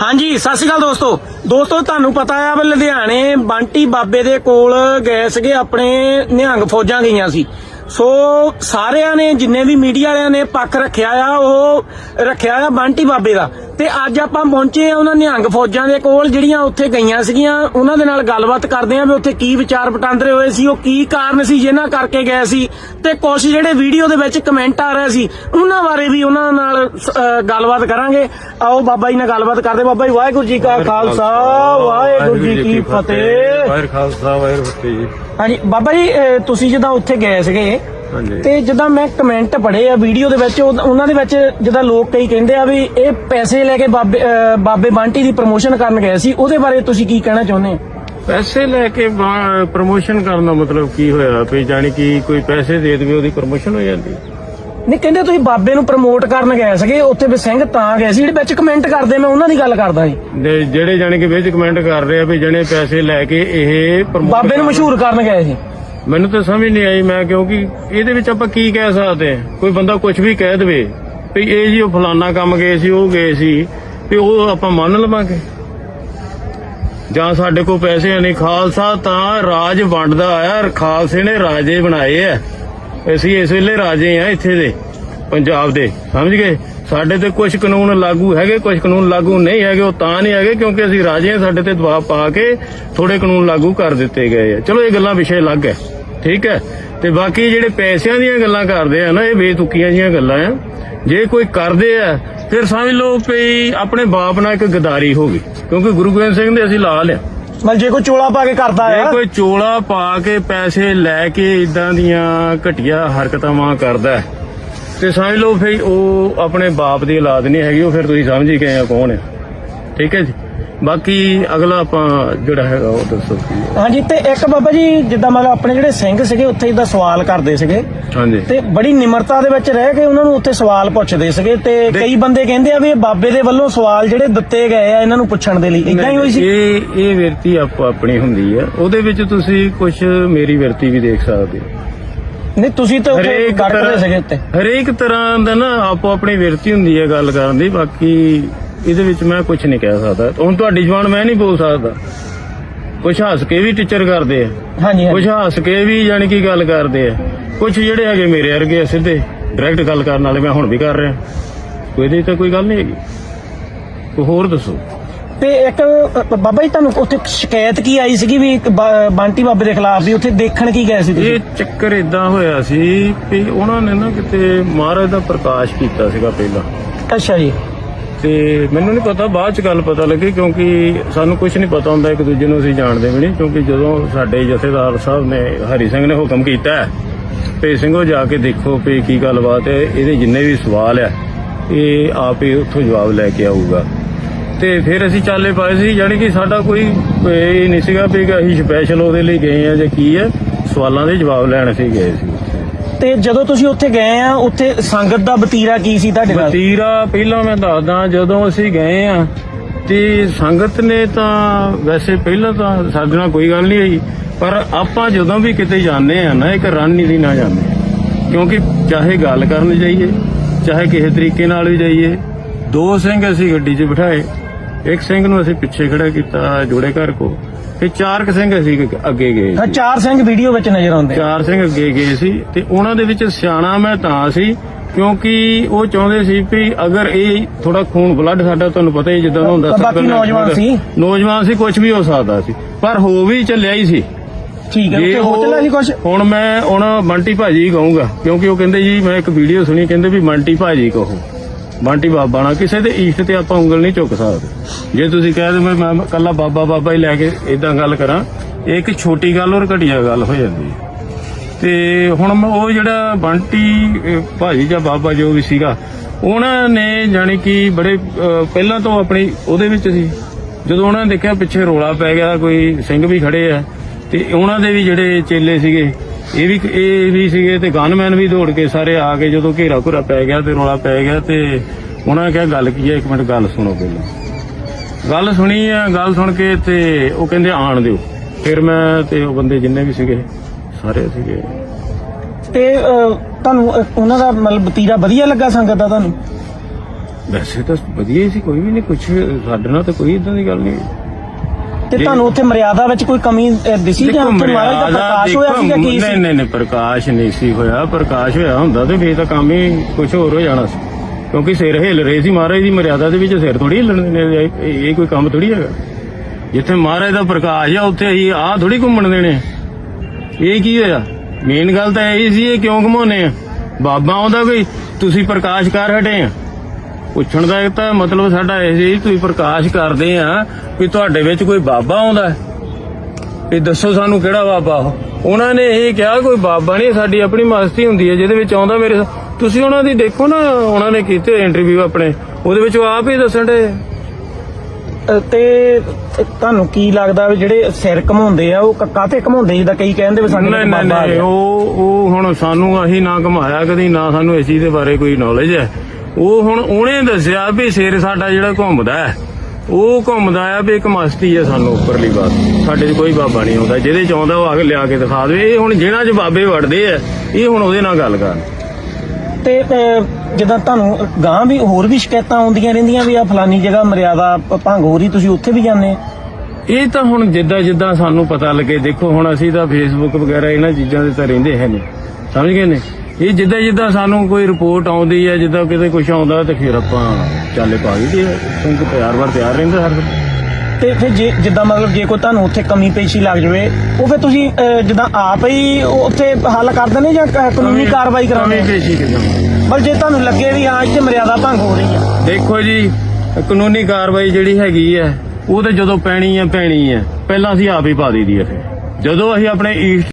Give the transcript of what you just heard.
ਹਾਂਜੀ, ਸਤਿ ਸ਼੍ਰੀ ਅਕਾਲ ਦੋਸਤੋ। ਦੋਸਤੋ, ਤੁਹਾਨੂੰ ਪਤਾ ਆ ਵੀ ਲੁਧਿਆਣੇ ਬੰਟੀ ਬਾਬੇ ਦੇ ਕੋਲ ਗਏ ਸੀਗੇ ਆਪਣੇ ਨਿਹੰਗ ਫੌਜਾਂ ਗਈਆਂ ਸੀ। ਸੋ ਸਾਰਿਆਂ ਨੇ ਜਿੰਨੇ ਵੀ ਮੀਡੀਆ ਵਾਲਿਆਂ ਨੇ ਪੱਖ ਰੱਖਿਆ ਆ ਉਹ ਰੱਖਿਆ ਆ ਬੰਟੀ ਬਾਬੇ ਦਾ। ਤੇ ਅੱਜ ਆਪਾਂ ਪਹੁੰਚੇ ਆ ਉਹਨਾਂ ਨਿਹੰਗ ਫੌਜਾਂ ਦੇ ਕੋਲ ਜਿਹੜੀਆਂ ਉੱਥੇ ਗਈਆਂ ਸੀਗੀਆਂ। ਉਹਨਾਂ ਦੇ ਨਾਲ ਗੱਲਬਾਤ ਕਰਦੇ ਆ ਵੀ ਉੱਥੇ ਕੀ ਵਿਚਾਰ ਵਟਾਂਦਰੇ ਹੋਏ ਸੀ ਉਹ ਕੀ ਕਾਰਨ ਸੀ ਜਿਨ੍ਹਾਂ ਕਰਕੇ ਗਏ ਸੀ। ਤੇ ਕੁਝ ਜਿਹੜੇ ਵੀਡੀਓ ਦੇ ਵਿੱਚ ਕਮੈਂਟ ਆ ਰਹੇ ਸੀ ਉਹਨਾਂ ਬਾਰੇ ਵੀ ਉਹਨਾਂ ਨਾਲ ਗੱਲਬਾਤ ਕਰਾਂਗੇ। ਆਓ ਬਾਬਾ ਜੀ ਨਾਲ ਗੱਲਬਾਤ ਕਰਦੇ ਬਾਬਾ ਜੀ ਵਾਹਿਗੁਰੂ ਜੀ ਕਾ ਖਾਲਸਾ ਵਾਹਿਗੁਰੂ ਜੀ ਕੀ ਫਤਿਹ। ਵਾਹਿਗੁਰੂ ਖਾਲਸਾ ਵਾਹਿਗੁਰੂ ਫਤਿਹ। ਹਾਂਜੀ ਬਾਬਾ ਜੀ ਤੁਸੀਂ ਜਦੋਂ ਉੱਥੇ ਗਏ ਸੀਗੇ ਤੇ ਜਦੋਂ ਮੈਂ ਕਮੈਂਟ ਪੜ੍ਹੇ ਆ ਵੀਡੀਓ ਦੇ ਵਿੱਚ ਉਹ- ਉਹਨਾਂ ਦੇ ਵਿੱਚ ਜਦੋਂ ਲੋਕ ਕਈ ਕਹਿੰਦੇ ਆ ਵੀ ਇਹ ਪੈਸੇ ਲੈ ਕੇ ਬਾਬੇ ਅਹ, ਬਾਬੇ ਬੰਟੀ ਦੀ ਪ੍ਰਮੋਸ਼ਨ ਕਰਨ ਗਏ ਸੀ ਉਹਦੇ ਬਾਰੇ ਤੁਸੀਂ ਕੀ ਕਹਿਣਾ ਚਾਹੁੰਦੇ ਆ ਪੈਸੇ ਲੈ ਕੇ ਪ੍ਰੋਮੋਸ਼ਨ ਕਰਨ ਦਾ ਮਤਲਬ ਕੀ ਹੋਇਆ? ਵੀ ਜਾਣੀ ਕਿ ਕੋਈ ਪੈਸੇ ਦੇ ਦੇਵੇ ਉਹਦੀ ਪ੍ਰੋਮੋਸ਼ਨ ਹੋ ਜਾਂਦੀ ਨਹੀਂ ਕਹਿੰਦੇ ਤੁਸੀਂ ਬਾਬੇ ਨੂੰ ਪ੍ਰਮੋਟ ਕਰਨ ਗਏ ਸੀਗੇ ਉੱਥੇ ਵੀ ਸਿੰਘ ਤਾਂ ਗਏ ਸੀ ਜਿਹੜੇ ਵਿੱਚ ਕਮੈਂਟ ਕਰਦੇ ਮੈਂ ਉਹਨਾਂ ਦੀ ਗੱਲ ਕਰਦਾ ਜੀ। ਦੇ ਜਿਹੜੇ ਜਾਣੀ ਕਿ ਵਿੱਚ ਕਮੈਂਟ ਕਰ ਰਹੇ ਆ ਵੀ ਜਣੇ ਪੈਸੇ ਲੈ ਕੇ ਇਹ promote ਬਾਬੇ ਨੂੰ ਮਸ਼ਹੂਰ ਕਰਨ ਗਏ ਸੀ। ਮੈਨੂੰ ਤਾਂ ਸਮਝ ਨਹੀਂ ਆਈ ਮੈਂ ਕਿਉਂਕਿ ਇਹਦੇ ਵਿੱਚ ਆਪਾਂ ਕੀ ਕਹਿ ਸਕਦੇ ਹਾਂ? ਕੋਈ ਬੰਦਾ ਕੁਝ ਵੀ ਕਹਿ ਦੇਵੇ ਵੀ ਇਹ ਜੀ ਉਹ ਫਲਾਨਾ ਕੰਮ ਗਏ ਸੀ, ਉਹ ਗਏ ਸੀ, ਵੀ ਉਹ ਆਪਾਂ ਮੰਨ ਲਵਾਂਗੇ। ਜਾਂ ਸਾਡੇ ਕੋਲ ਪੈਸੇ ਨਹੀਂ। ਖਾਲਸਾ ਤਾਂ ਰਾਜ ਵੰਡਦਾ ਆਇਆ ਖਾਲਸੇ ਨੇ ਰਾਜੇ ਬਣਾਏ ਆ। ਅਸੀਂ ਇਸ ਵੇਲੇ ਰਾਜੇ ਆ ਇੱਥੇ ਦੇ, ਪੰਜਾਬ ਦੇ। ਸਮਝ ਗਏ? ਸਾਡੇ ਤੇ ਕੁਝ ਕਾਨੂੰਨ ਲਾਗੂ ਹੈਗੇ ਕੁਝ ਕਾਨੂੰਨ ਲਾਗੂ ਨਹੀਂ ਹੈਗੇ ਉਹ ਤਾਂ ਨਹੀਂ ਹੈਗੇ ਕਿਉਂਕਿ ਅਸੀਂ ਰਾਜੇ ਆ ਸਾਡੇ ਤੇ ਦਬਾਅ ਪਾ ਕੇ ਥੋੜੇ ਕਾਨੂੰਨ ਲਾਗੂ ਕਰ ਦਿੱਤੇ ਗਏ ਆ। ਚਲੋ ਇਹ ਗੱਲਾਂ ਵਿਸ਼ੇ ਅਲੱਗ ਹੈ ਠੀਕ ਹੈ? ਤੇ ਬਾਕੀ ਜਿਹੜੇ ਪੈਸਿਆਂ ਦੀਆਂ ਗੱਲਾਂ ਕਰਦੇ ਆ ਨਾ ਇਹ ਬੇਤੁਕੀਆਂ ਜੀਆਂ ਗੱਲਾਂ ਆ। ਜੇ ਕੋਈ ਕਰਦੇ ਆ ਫਿਰ ਸਮਝ ਲਓ ਵੀ ਆਪਣੇ ਬਾਪ ਨਾਲ ਇੱਕ ਗਦਾਰੀ ਹੋ ਗਈ ਕਿਉਂਕਿ ਗੁਰੂ ਗੋਬਿੰਦ ਸਿੰਘ ਦੇ ਅਸੀਂ ਲਾ ਲਿਆ ਮਤਲਬ ਜੇ ਕੋਈ ਚੋਲਾ ਪਾ ਕੇ ਕਰਦਾ ਜੇ ਆ? ਕੋਈ ਚੋਲਾ ਪਾ ਕੇ ਪੈਸੇ ਲੈ ਕੇ ਇਦਾਂ ਦੀਆਂ ਘਟੀਆ ਹਰਕਤਾਂ ਕਰਦਾ ਹੈ, ਤੇ ਸਮਝ ਲਓ ਫਿਰ ਉਹ ਆਪਣੇ ਬਾਪ ਦੀ ਔਲਾਦ ਨਹੀਂ ਹੈਗੀ ਉਹ ਫਿਰ ਤੁਸੀਂ ਸਮਝ ਹੀ ਗਏ ਆ ਕੌਣ ਹੈ ਠੀਕ ਹੈ ਜੀ? ਬਾਕੀ ਅਗਲਾ ਆਪਾਂ ਜਿਹੜਾ ਹੈਗਾ ਉਹ ਦੱਸੋ। ਹਾਂਜੀ ਤੇ ਇੱਕ ਬਾਬਾ ਜੀ ਜਿੱਦਾਂ ਮਤਲਬ ਆਪਣੇ ਜਿਹੜੇ ਸਿੰਘ ਸੀਗੇ ਉੱਥੇ ਜਿੱਦਾਂ ਸਵਾਲ ਕਰਦੇ ਸੀਗੇ। ਹਾਂਜੀ। ਤੇ ਬੜੀ ਨਿਮਰਤਾ ਦੇ ਵਿੱਚ ਰਹਿ ਕੇ ਉਹਨਾਂ ਨੂੰ ਉੱਥੇ ਸਵਾਲ ਪੁੱਛਦੇ ਸੀਗੇ ਤੇ ਕਈ ਬੰਦੇ ਕਹਿੰਦੇ ਆ ਵੀ ਇਹ ਬਾਬੇ ਦੇ ਵੱਲੋਂ ਸਵਾਲ ਜਿਹੜੇ ਦਿੱਤੇ ਗਏ ਆ ਇਹਨਾਂ ਨੂੰ ਪੁੱਛਣ ਦੇ ਲਈ। ਇਦਾਂ ਹੀ ਹੋਈ ਸੀ? ਇਹ ਇਹ ਵਿਰਤੀ ਆਪੋ ਆਪਣੀ ਹੁੰਦੀ ਹੈ ਉਹਦੇ ਵਿੱਚ ਤੁਸੀਂ ਕੁਝ ਮੇਰੀ ਵਿਰਤੀ ਵੀ ਦੇਖ ਸਕਦੇ ਹੋ। ਨਹੀਂ ਤੁਸੀਂ ਤਾਂ ਉੱਥੇ ਹਰੇਕ ਗੱਟਦੇ ਤਰ੍ਹਾਂ ਸੀਗੇ ਉੱਤੇ ਹਰੇਕ ਤਰ੍ਹਾਂ ਦਾ ਨਾ ਆਪੋ ਆਪਣੀ ਵਿਰਤੀ ਹੁੰਦੀ ਹੈ ਗੱਲ ਕਰਨ ਦੀ ਬਾਕੀ ਇਹਦੇ ਵਿੱਚ ਮੈਂ ਕੁਝ ਨਹੀਂ ਕਹਿ ਸਕਦਾ। ਹੁਣ ਤੁਹਾਡੀ ਜ਼ੁਬਾਨ ਮੈਂ ਨਹੀਂ ਬੋਲ ਸਕਦਾ। ਕੁਝ ਹੱਸ ਕੇ ਵੀ ਟੀਚਰ ਕਰਦੇ ਆ। ਹਾਂਜੀ ਕੁਝ ਹਾਂਜੀ ਹੱਸ ਕੇ ਵੀ ਯਾਨੀ ਕਿ ਗੱਲ ਕਰਦੇ ਆ। ਕੁਝ ਜਿਹੜੇ ਹੈਗੇ ਮੇਰੇ ਵਰਗੇ ਆ ਸਿੱਧੇ ਡਾਇਰੈਕਟ ਗੱਲ ਕਰਨ ਵਾਲੇ ਮੈਂ ਹੁਣ ਵੀ ਕਰ ਰਿਹਾ। ਕੋਈ ਇਹਦੇ 'ਚ ਤਾਂ ਕੋਈ ਗੱਲ ਨਹੀਂ ਹੈਗੀ। ਕੋਈ ਹੋਰ ਦੱਸੋ। ਤੇ ਇੱਕ ਬਾਬਾ ਜੀ ਤੁਹਾਨੂੰ ਉੱਥੇ ਸ਼ਿਕਾਇਤ ਕੀ ਆਈ ਸੀਗੀ ਵੀ ਬੰਟੀ ਬਾਬੇ ਦੇ ਖਿਲਾਫ ਵੀ ਉੱਥੇ ਦੇਖਣ ਕੀ ਗਏ ਸੀ ਤੁਸੀਂ? ਇਹ ਚੱਕਰ ਇਦਾਂ ਹੋਇਆ ਸੀ ਕਿ ਉਹਨਾਂ ਨੇ ਨਾ ਕਿਤੇ ਮਹਾਰਾਜ ਦਾ ਪ੍ਰਕਾਸ਼ ਕੀਤਾ ਸੀਗਾ ਪਹਿਲਾਂ। ਅੱਛਾ ਜੀ। ਤੇ ਮੈਨੂੰ ਨਹੀਂ ਪਤਾ ਬਾਅਦ ਚ ਗੱਲ ਪਤਾ ਲੱਗੀ ਕਿਉਂਕਿ ਸਾਨੂੰ ਕੁਝ ਨਹੀਂ ਪਤਾ ਹੁੰਦਾ ਇੱਕ ਦੂਜੇ ਨੂੰ ਅਸੀਂ ਜਾਣਦੇ ਵੀ ਨਹੀਂ ਕਿਉਂਕਿ ਜਦੋਂ ਸਾਡੇ ਜਥੇਦਾਰ ਸਾਹਿਬ ਨੇ ਹਰੀ ਸਿੰਘ ਨੇ ਹੁਕਮ ਕੀਤਾ ਹੈ ਵੀ ਸਿੰਘੋ ਜਾ ਕੇ ਦੇਖੋ ਵੀ ਕੀ ਗੱਲਬਾਤ ਹੈ ਇਹਦੇ ਜਿੰਨੇ ਵੀ ਸਵਾਲ ਆ ਇਹ ਆਪ ਹੀ ਉੱਥੋਂ ਜਵਾਬ ਲੈ ਕੇ ਆਊਗਾ। ਤੇ ਫਿਰ ਅਸੀਂ ਚਾਲੇ ਪਾਏ ਸੀ ਯਾਨੀ ਕਿ ਸਾਡਾ ਕੋਈ ਇਹ ਨਹੀਂ ਸੀਗਾ ਵੀ ਕਿ ਅਸੀਂ ਸਪੈਸ਼ਲ ਉਹਦੇ ਲਈ ਗਏ ਆ ਜਾਂ ਕੀ ਹੈ ਸਵਾਲਾਂ ਦੇ ਜਵਾਬ ਲੈਣ ਅਸੀਂ ਗਏ ਸੀ ਤੇ ਜਦੋਂ ਤੁਸੀਂ ਉੱਥੇ ਗਏ ਆ ਉੱਥੇ ਸੰਗਤ ਦਾ ਵਤੀਰਾ ਕੀ ਸੀ ਤੁਹਾਡੇ ਨਾਲ ਵਤੀਰਾ ਪਹਿਲਾਂ ਮੈਂ ਦੱਸਦਾ ਜਦੋਂ ਅਸੀਂ ਗਏ ਆ ਤੇ ਸੰਗਤ ਨੇ ਤਾਂ ਵੈਸੇ ਪਹਿਲਾਂ ਤਾਂ ਸਾਡੇ ਨਾਲ ਕੋਈ ਗੱਲ ਨਹੀਂ ਹੋਈ ਪਰ ਆਪਾਂ ਜਦੋਂ ਵੀ ਕਿਤੇ ਜਾਂਦੇ ਆ ਨਾ ਇੱਕ ਰਣਨੀਤੀ ਨਾਲ ਜਾਂਦੇ। ਕਿਉਂਕਿ ਚਾਹੇ ਗੱਲ ਕਰਨ ਜਾਈਏ ਚਾਹੇ ਕਿਸੇ ਤਰੀਕੇ ਨਾਲ ਵੀ ਜਾਈਏ ਦੋ ਸਿੰਘ ਅਸੀਂ ਗੱਡੀ 'ਚ ਬਿਠਾਏ ਇੱਕ ਸਿੰਘ ਨੂੰ ਅਸੀਂ ਪਿੱਛੇ ਖੜਾ ਕੀਤਾ ਜੋੜੇ ਘਰ ਕੋ। ਤੇ ਚਾਰ ਕੁ ਸਿੰਘ ਅਸੀਂ ਅੱਗੇ ਗਏ ਹਾਂ ਚਾਰ ਸਿੰਘ ਵੀਡੀਓ ਵਿੱਚ ਨਜ਼ਰ ਆਉਂਦੇ ਚਾਰ ਸਿੰਘ ਅੱਗੇ ਗਏ ਸੀ ਤੇ ਉਹਨਾਂ ਦੇ ਵਿੱਚ ਸਿਆਣਾ ਮੈਂ ਤਾਂ ਸੀ ਕਿਉਂਕਿ ਉਹ ਚਾਹੁੰਦੇ ਸੀ ਵੀ ਅਗਰ ਇਹ ਥੋੜਾ ਖੂਨ ਬਲੱਡ ਸਾਡਾ ਤੁਹਾਨੂੰ ਪਤਾ ਹੀ ਜਿੱਦਾਂ ਹੁੰਦਾ ਤਾਂ ਬਾਕੀ ਨੌਜਵਾਨ ਸੀ। ਨੌਜਵਾਨ ਸੀ ਕੁਝ ਵੀ ਹੋ ਸਕਦਾ ਸੀ। ਪਰ ਹੋ ਵੀ ਚੱਲਿਆ ਹੀ ਸੀ। ਠੀਕ ਹੈ ਉੱਥੇ ਹੋ ਚੱਲਿਆ ਸੀ ਕੁਝ ਹੁਣ ਮੈਂ ਹੁਣ ਬੰਟੀ ਭਾਜੀ ਕਹੂੰਗਾ ਕਿਉਂਕਿ ਉਹ ਕਹਿੰਦੇ ਜੀ ਮੈਂ ਇੱਕ ਵੀਡੀਓ ਸੁਣੀ ਕਹਿੰਦੇ ਵੀ ਬੰਟੀ ਭਾਜੀ ਕਹੋ। ਬੰਟੀ ਬਾਬਾ ਨਾਲ ਕਿਸੇ ਦੇ ਈਸ਼ਟ ਤੇ ਆਪਾਂ ਉਂਗਲ ਨਹੀਂ ਚੁੱਕ ਸਕਦੇ। ਜੇ ਤੁਸੀਂ ਕਹਿ ਦਿਓ ਮੈਂ ਕੱਲਾ ਬਾਬਾ ਬਾਬਾ ਹੀ ਲੈ ਕੇ ਇਦਾਂ ਗੱਲ ਕਰਾਂ ਇਹ ਇੱਕ ਛੋਟੀ ਗੱਲ ਔਰ ਘਟੀਆ ਗੱਲ ਹੋ ਜਾਂਦੀ ਹੈ। ਤੇ ਹੁਣ ਉਹ ਜਿਹੜਾ ਬੰਟੀ ਅਹ, ਭਾਜੀ ਜਾਂ ਬਾਬਾ ਜੋ ਵੀ ਸੀਗਾ ਉਹਨਾਂ ਨੇ ਜਾਣੀ ਕਿ ਬੜੇ ਪਹਿਲਾਂ ਤੋਂ ਆਪਣੀ ਉਹਦੇ ਵਿੱਚ ਸੀ। ਜਦੋਂ ਉਹਨਾਂ ਨੇ ਦੇਖਿਆ ਪਿੱਛੇ ਰੋਲਾ ਪੈ ਗਿਆ ਕੋਈ ਸਿੰਘ ਵੀ ਖੜੇ ਆ ਤੇ ਉਹਨਾਂ ਦੇ ਵੀ ਜਿਹੜੇ ਚੇਲੇ ਸੀਗੇ ਇਹ ਵੀ ਇਹ ਵੀ ਸੀਗੇ ਤੇ ਗਨਮੈਨ ਵੀ ਦੌੜ ਕੇ ਸਾਰੇ ਆ ਕੇ ਜਦੋਂ ਘੇਰਾ ਘੁਰਾ ਪੈ ਗਿਆ ਤੇ ਰੋਲਾ ਪੈ ਗਿਆ ਤੇ ਉਹਨਾਂ ਨੇ ਕਿਹਾ ਗੱਲ ਕੀ ਹੈ? ਇੱਕ ਮਿੰਟ ਗੱਲ ਸੁਣੋ ਪਹਿਲਾਂ। ਗੱਲ ਸੁਣੀ ਆ ਗੱਲ ਸੁਣ ਕੇ ਤੇ ਉਹ ਕਹਿੰਦੇ ਆਣ ਦਿਓ। ਫਿਰ ਮੈਂ ਤੇ ਉਹ ਬੰਦੇ ਜਿੰਨੇ ਵੀ ਸੀਗੇ ਸਾਰੇ ਸੀਗੇ। ਤੇ ਤੁਹਾਨੂੰ ਉਹਨਾਂ ਦਾ ਮਤਲਬ ਵਤੀਰਾ ਵਧੀਆ ਲੱਗਾ ਸੰਗਤ ਦਾ ਤੁਹਾਨੂੰ? ਵੈਸੇ ਤਾਂ ਵਧੀਆ ਹੀ ਸੀ ਕੋਈ ਵੀ ਨਹੀਂ ਕੁਛ ਸਾਡੇ ਨਾਲ ਤਾਂ ਕੋਈ ਇਦਾਂ ਦੀ ਗੱਲ ਨਹੀਂ। ਤੇ। ਤੁਹਾਨੂੰ ਉੱਥੇ ਮਰਿਆਦਾ ਵਿੱਚ ਕੋਈ ਕਮੀ ਅਹ, ਦਿਸੀ ਜਾਂ ਦੇਖੋ ਉੱਥੇ ਮਹਾਰਾਜ ਦਾ ਮਰਿਆਦਾ ਪ੍ਰਕਾਸ਼ ਹੋਇਆ ਦੇਖੋ, ਸੀਗਾ ਕੀ ਨਹੀਂ ਸੀ? ਨਹੀਂ ਨਹੀਂ ਪ੍ਰਕਾਸ਼ ਨਹੀਂ ਸੀ ਹੋਇਆ। ਪ੍ਰਕਾਸ਼ ਹੋਇਆ ਹੁੰਦਾ ਤੇ ਫੇਰ ਤਾਂ ਕੰਮ ਹੀ ਕੁਝ ਹੋਰ ਹੋ ਜਾਣਾ ਸੀ। ਕਿਉਂਕਿ ਸਿਰ ਹਿੱਲ ਰਹੇ ਸੀ ਮਹਾਰਾਜ ਦੀ ਮਰਿਆਦਾ ਦੇ ਵਿੱਚ ਸਿਰ ਥੋੜੀ ਹਿੱਲਣ ਦੇਣੇ ਨੇ ਇਹ ਇਹ ਕੋਈ ਕੰਮ ਥੋੜੀ ਹੈਗਾ। ਜਿੱਥੇ ਮਹਾਰਾਜ ਦਾ ਪ੍ਰਕਾਸ਼ ਆ ਉੱਥੇ ਅਸੀਂ ਆਹ ਥੋੜੀ ਘੁੰਮਣ ਦੇਣੇ। ਇਹ ਕੀ ਹੋਇਆ? ਮੇਨ ਗੱਲ ਤਾਂ ਇਹ ਸੀ ਇਹ ਕਿਉਂ ਘਮਾਉਨੇ ਆ? ਬਾਬਾ ਆਉਂਦਾ ਕੋਈ ਤੁਸੀਂ ਪ੍ਰਕਾਸ਼ ਕਰ ਹਟੇ ਆ। ਪੁੱਛਣ ਦਾ ਇਹ ਤਾਂ ਮਤਲਬ ਸਾਡਾ ਇਹ ਸੀ ਤੁਸੀਂ ਪ੍ਰਕਾਸ਼ ਕਰਦੇ ਆ ਵੀ ਤੁਹਾਡੇ ਵਿੱਚ ਕੋਈ ਬਾਬਾ ਆਉਂਦਾ ਹੈ। ਇਹ ਦੱਸੋ ਸਾਨੂੰ ਕਿਹੜਾ ਬਾਬਾ ਉਹ। ਉਹਨਾਂ ਨੇ ਇਹ ਕਿਹਾ ਕੋਈ ਬਾਬਾ ਨਹੀਂ ਸਾਡੀ ਆਪਣੀ ਮਸਤੀ ਹੁੰਦੀ ਹੈ ਜਿਹਦੇ ਵਿੱਚ ਆਉਂਦਾ ਮੇਰੇ ਤੁਸੀਂ ਉਹਨਾਂ ਦੀ ਦੇਖੋ ਨਾ ਉਹਨਾਂ ਨੇ ਕੀਤੇ ਇੰਟਰਵਿਊ ਆਪਣੇ। ਉਹਦੇ ਵਿੱਚ ਉਹ ਆਪ ਹੀ ਦੱਸਣ ਦੇ ਤੇ ਤੁਹਾਨੂੰ ਕੀ ਲੱਗਦਾ ਵੀ ਜਿਹੜੇ ਸਿਰ ਘਮਾਉਂਦੇ ਆ ਉਹ ਕਾਤੇ ਘਮਾਉਂਦੇ ਜਿੱਦਾਂ ਕਈ ਕਹਿੰਦੇ ਵੀ ਸਾਡੇ ਨਹੀਂ ਨਹੀਂ ਉਹ ਉਹ ਹੁਣ ਸਾਨੂੰ ਅਸੀਂ ਨਾ ਘਮਾਇਆ ਕਦੀ ਨਾ ਸਾਨੂੰ ਇਸ ਚੀਜ਼ ਦੇ ਬਾਰੇ ਕੋਈ ਨੌਲੇਜ ਹੈ। ਉਹ ਹੁਣ ਉਹਨੇ ਦੱਸਿਆ ਵੀ ਸਿਰ ਸਾਡਾ ਜਿਹੜਾ ਘੁੰਮਦਾ ਹੈ ਉਹ ਘੁੰਮਦਾ ਆ ਵੀ ਇੱਕ ਮਸਤੀ ਹੈ ਸਾਨੂੰ ਉੱਪਰਲੀ ਬਾਤ ਸਾਡੇ 'ਚ ਕੋਈ ਬਾਬਾ ਨਹੀਂ ਆਉਂਦਾ ਜਿਹਦੇ 'ਚ ਆਉਂਦਾ ਉਹ ਆ ਕੇ ਲਿਆ ਕੇ ਦਿਖਾ ਦੇਵੇ। ਇਹ ਹੁਣ ਜਿਹਨਾਂ 'ਚ ਬਾਬੇ ਵੜਦੇ ਆ ਇਹ ਹੁਣ ਉਹਦੇ ਨਾਲ ਗੱਲ ਕਰਨ। ਤੇ ਅਹ, ਜਿੱਦਾਂ ਤੁਹਾਨੂੰ ਗਾਂ ਵੀ ਹੋਰ ਵੀ ਸ਼ਿਕਾਇਤਾਂ ਆਉਂਦੀਆਂ ਰਹਿੰਦੀਆਂ ਵੀ ਆ ਫਲਾਨੀ ਜਗ੍ਹਾ ਮਰਿਆਦਾ ਭ- ਭੰਗ ਹੋ ਰਹੀ ਤੁਸੀਂ ਉੱਥੇ ਵੀ ਜਾਂਦੇ ਆ ਇਹ ਤਾਂ ਹੁਣ ਜਿੱਦਾਂ ਜਿੱਦਾਂ ਸਾਨੂੰ ਪਤਾ ਲੱਗੇ ਦੇਖੋ ਹੁਣ ਅਸੀਂ ਤਾਂ ਫੇਸਬੁੱਕ ਵਗੈਰਾ ਇਹਨਾਂ ਚੀਜ਼ਾਂ ਦੇ ਤਾਂ ਰਹਿੰਦੇ ਹੈ ਨਹੀਂ। ਸਮਝ ਗਏ ਨੇ? ਇਹ ਜਿੱਦਾਂ ਜਿੱਦਾਂ ਸਾਨੂੰ ਕੋਈ ਰਿਪੋਰਟ ਆਉਂਦੀ ਹੈ ਜਿੱਦਾਂ ਕਿਤੇ ਕੁਝ ਆਉਂਦਾ ਤੇ ਫਿਰ ਆਪਾਂ ਚਾਲੇ ਪਾ ਦਈਏ ਕਿਉਂਕਿ ਤਿਆਰ ਵਾਰ ਤਿਆਰ ਰਹਿੰਦੇ ਹਰ ਵੇਲੇ ਤੇ ਫਿਰ ਜੇ ਜਿੱਦਾਂ ਮਤਲਬ ਜੇ ਕੋਈ ਤੁਹਾਨੂੰ ਉੱਥੇ ਕਮੀ ਪੇਸ਼ੀ ਲੱਗ ਜਾਵੇ ਉਹ ਫਿਰ ਤੁਸੀਂ ਜਿੱਦਾਂ ਆਪ ਹੀ ਉੱਥੇ ਹੱਲ ਕਰ ਦਿੰਦੇ ਜਾਂ ਕ- ਕਾਨੂੰਨੀ ਕਾਰਵਾਈ ਕਰਾਉਂਦੇ ਕਮੀ? ਪੇਸ਼ੀ ਕਿਦਾਂ ਬਲ ਜੇ ਤੁਹਾਨੂੰ ਲੱਗੇ ਵੀ ਹਾਂ ਇੱਥੇ ਮਰਿਆਦਾ ਭੰਗ ਹੋ ਰਹੀ ਆ। ਦੇਖੋ ਜੀ ਕਾਨੂੰਨੀ ਕਾਰਵਾਈ ਜਿਹੜੀ ਹੈਗੀ ਹੈ ਉਹ ਤੇ ਜਦੋਂ ਪੈਣੀ ਹੈ ਪੈਣੀ ਹੈ। ਪਹਿਲਾਂ ਅਸੀਂ ਆਪ ਹੀ ਪਾ ਦਈਦੀ ਹੈ ਫਿਰ। ਜਦੋਂ ਅਸੀਂ ਆਪਣੇ ਈਸਟ